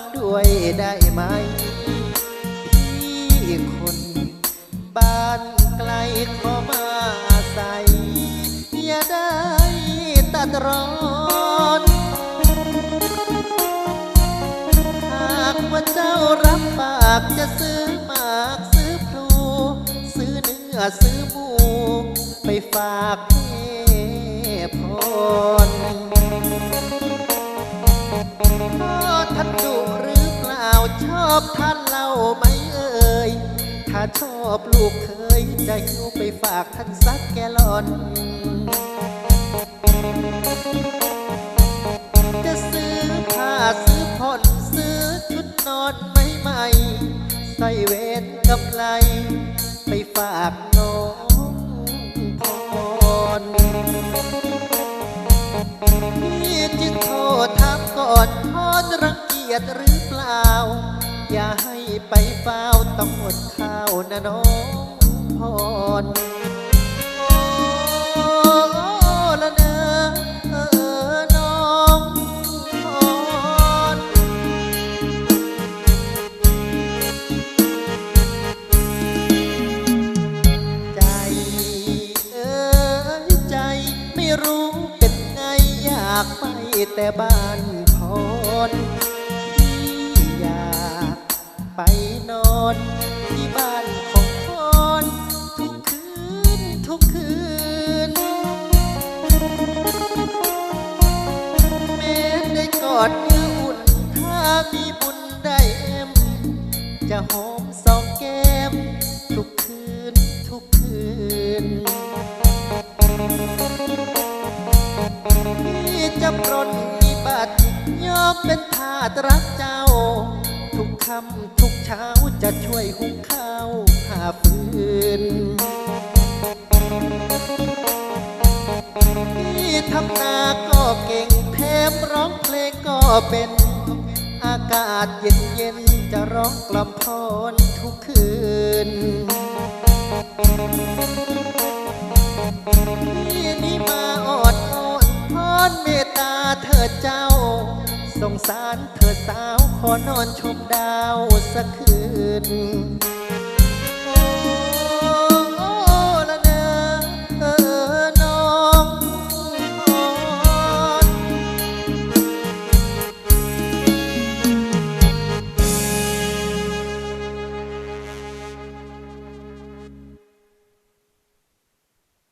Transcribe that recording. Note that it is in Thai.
พรด้วยได้ไหม พี่คนบ้านไกลขอมาใส่อย่าได้ตัดร้อนหากว่าเจ้ารับปากจะซื้อหมากซื้อพลูซื้อเนื้อซื้อหมูไปฝากแม่พร อบท่านเล่าไหมเอ่ย ถ้าชอบลูกเคย จะหิ้วไปฝากท่านสักแกลอน จะซื้อผ้าซื้อผ่อนซื้อชุดนอนใหม่ๆใส่เวนกำไร ไปฝากน้องพรพี่จึงโทรถามก่อนพรรังเกียจหรือ อย่าให้ไปเฝ้าต้องอดข้าวนะน้องพรโอ้ละเนอเออน้องพรใจเอ้ยใจไม่รู้เป็นไงอยากไปแต่บ้านพรที่อยาก ไปนอนที่บ้านของพรทุกคืนทุกคืน แม้ได้กอดเนื้ออุ่นถ้ามีบุญได้เอ็ม จะหอมสองแก้ม ทุกคืนทุกคืนพี่จะปรนนิบัติยอมเป็นทาสรักเจ้า คำทุกเช้าจะช่วยหุงข้าวหาฟืนพี่ทำนาก็เก่งแถมร้องเพลงก็เป็น อากาศเย็นเย็นจะร้องกล่อมพรทุกคืนพี่นี่มาออดอ้อนพรเมตตาเถิดเจ้า สงสารเธอสาวขอนอนชมดาวสักคืน